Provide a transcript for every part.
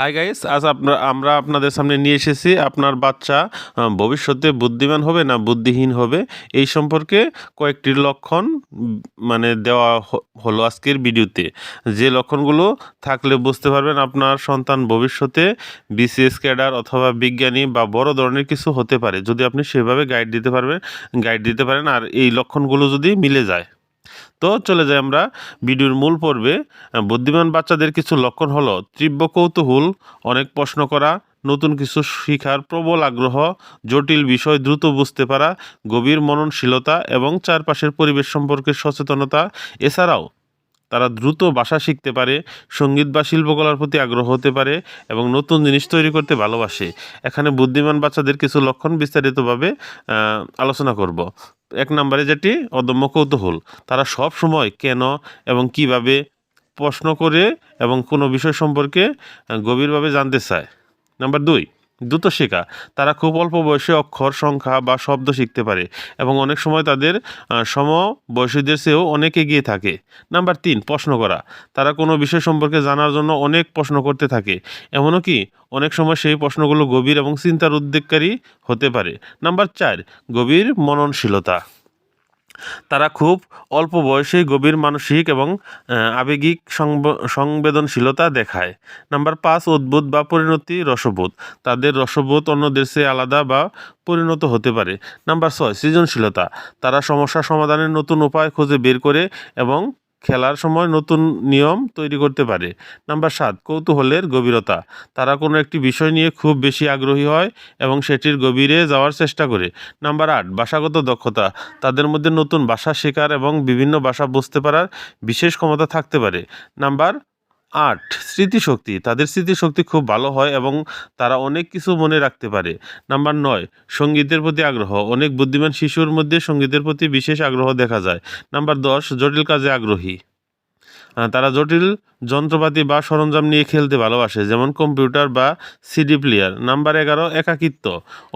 Hi guys আজ আপনার আমরা আপনাদের সামনে নিয়ে এসেছি আপনার বাচ্চা ভবিষ্যতে বুদ্ধিমান হবে না বুদ্ধিহীন হবে, এই সম্পর্কে কয়েকটি লক্ষণ মানে দেওয়া হলো আজকের ভিডিওতে। যে লক্ষণগুলো থাকলে বুঝতে পারবেন আপনার সন্তান ভবিষ্যতে বিসিএস ক্যাডার অথবা বিজ্ঞানী বা বড় ধরনের কিছু হতে পারে। যদি আপনি সেভাবে গাইড দিতে পারবেন গাইড দিতে পারেন আর এই লক্ষণগুলো যদি মিলে যায়। তো চলে যাই আমরা ভিডিওর মূল পর্বে। বুদ্ধিমান বাচ্চাদের কিছু লক্ষণ হলো তীব্র কৌতূহল, অনেক প্রশ্ন করা, নতুন কিছু শিখার প্রবল আগ্রহ, জটিল বিষয় দ্রুত বুঝতে পারা, গভীর মননশীলতা এবং চারপাশের পরিবেশ সম্পর্কে সচেতনতা। এছাড়াও তারা দ্রুত ভাষা শিখতে পারে, সংগীত বা শিল্পকলার প্রতি আগ্রহ হতে পারে এবং নতুন জিনিস তৈরি করতে ভালোবাসে। এখানে বুদ্ধিমান বাচ্চাদের কিছু লক্ষণ বিস্তারিতভাবে আলোচনা করব। এক নম্বরে যেটি, অদম্য কৌতূহল। তারা সব সময় কেন এবং কীভাবে প্রশ্ন করে এবং কোনো বিষয় সম্পর্কে গভীরভাবে জানতে চায়। নাম্বার দুই দ্রুত শেখা। তারা খুব অল্প বয়সে অক্ষর, সংখ্যা বা শব্দ শিখতে পারে এবং অনেক সময় তাদের সম বয়সীদের চেয়েও অনেক এগিয়ে থাকে। নাম্বার তিন, প্রশ্ন করা। তারা কোনো বিষয় সম্পর্কে জানার জন্য অনেক প্রশ্ন করতে থাকে। এমনও কি? অনেক সময় সেই প্রশ্নগুলো গভীর এবং চিন্তার উদ্বেগকারী হতে পারে। নাম্বার চার, গভীর মননশীলতা। তারা খুব অল্প বয়সেই গভীর মানসিক এবং আবেগিক সংব- সংবেদনশীলতা দেখায়। নাম্বার পাঁচ উদ্ভুত বা পরিণতি রসবোধ। তাদের রসবোধ অন্যদের চেয়ে আলাদা বা পরিণত হতে পারে। নাম্বার ছয়, সৃজনশীলতা। তারা সমস্যা সমাধানের নতুন উপায় খুঁজে বের করে এবং খেলার সময় নতুন নিয়ম তৈরি করতে পারে। নাম্বার সাত, কৌতূহলের গভীরতা। তারা কোনো একটি বিষয় নিয়ে খুব বেশি আগ্রহী হয় এবং সেটির গভীরে যাওয়ার চেষ্টা করে। নাম্বার আট, ভাষাগত দক্ষতা। তাদের মধ্যে নতুন ভাষা শেখার এবং বিভিন্ন ভাষা বুঝতে পারার বিশেষ ক্ষমতা থাকতে পারে। নাম্বার আট, স্মৃতিশক্তি। তাদের স্মৃতিশক্তি খুব ভালো হয় এবং তারা অনেক কিছু মনে রাখতে পারে। নাম্বার নয়, সঙ্গীতের প্রতি আগ্রহ। অনেক বুদ্ধিমান শিশুর মধ্যে সঙ্গীতের প্রতি বিশেষ আগ্রহ দেখা যায়। নাম্বার দশ, জটিল কাজে আগ্রহী। তারা জটিল যন্ত্রপাতি বা সরঞ্জাম নিয়ে খেলতে ভালোবাসে, যেমন কম্পিউটার বা সিডি প্লেয়ার। নাম্বার এগারো, একাকিত্ব।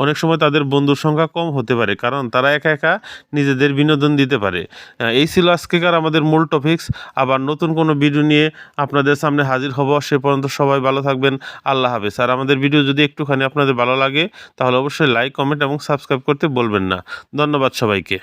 অনেক সময় তাদের বন্ধুর সংখ্যা কম হতে পারে, কারণ তারা একা একা নিজেদের বিনোদন দিতে পারে। এই ছিল আজকেকার আমাদের মূল টপিক্স আবার নতুন কোনো ভিডিও নিয়ে আপনাদের সামনে হাজির হব। সে পর্যন্ত সবাই ভালো থাকবেন। আল্লাহ হাফেজ। আর আমাদের ভিডিও যদি একটুখানি আপনাদের ভালো লাগে, তাহলে অবশ্যই লাইক কমেন্ট এবং সাবস্ক্রাইব করতে বলবেন না। ধন্যবাদ সবাইকে।